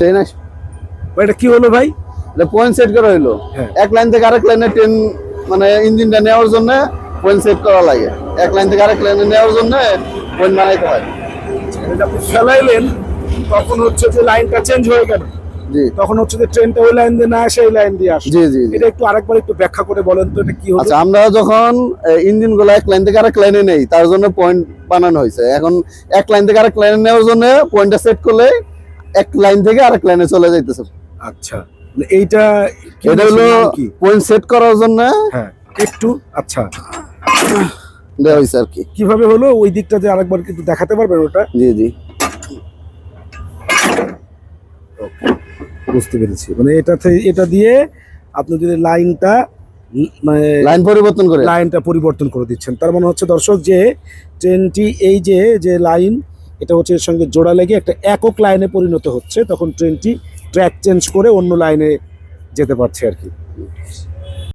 Train আস এটা কি হলো ভাই? এটা পয়েন্ট সেট করা হইল। হ্যাঁ। এক লাইন থেকে আরেক লাইনে ট্রেন মানে ইঞ্জিনটা নেওয়ার জন্য পয়েন্ট সেট করা লাগে। এক লাইন থেকে আরেক লাইনে নেওয়ার জন্য পয়েন্ট বানাইতে হয়। এটা ফেলাইলেন তখন হচ্ছে যে লাইনটা চেঞ্জ হয়ে গেল। জি। তখন হচ্ছে যে ট্রেনটা ওই লাইন দিয়ে না লাইন দিয়ে আসে জি জি জি। এটা একটু আরেকবার একটু ব্যাখ্যা করে বলেন তো এটা কি হলো? আচ্ছা আমরা যখন ইঞ্জিনগুলো এক লাইন থেকে আরেক লাইনে নেই তার জন্য পয়েন্ট বানানো হয়েছে। এখন এক লাইন থেকে আরেক লাইনে নেওয়ার জন্য পয়েন্টটা সেট করলে এক লাইন থেকে আরেক লাইনে চলে যাইতেছে। আচ্ছা মানে এইটা এটা হলো পয়েন্ট সেট করার জন্য হ্যাঁ একটু আচ্ছা। দেওয়া হয়েছে আর কি। কীভাবে হলো? ওই দিকটা যে আরেকবার কিন্তু দেখাতে পারবেন ওটা? জি জি। বুঝতে পেরেছি। মানে এটাতে এটা দিয়ে আপনি যদি লাইনটা মানে লাইন পরিবর্তন করে। লাইনটা পরিবর্তন করে দিচ্ছেন। তার মানে হচ্ছে দর্শক যে ট্রেনটি এই যে যে লাইন এটা হচ্ছে এর সঙ্গে জোড়া লেগে একটা একক লাইনে পরিণত হচ্ছে, তখন ট্রেনটি ট্র্যাক চেঞ্জ করে অন্য লাইনে যেতে পারছে আর কি।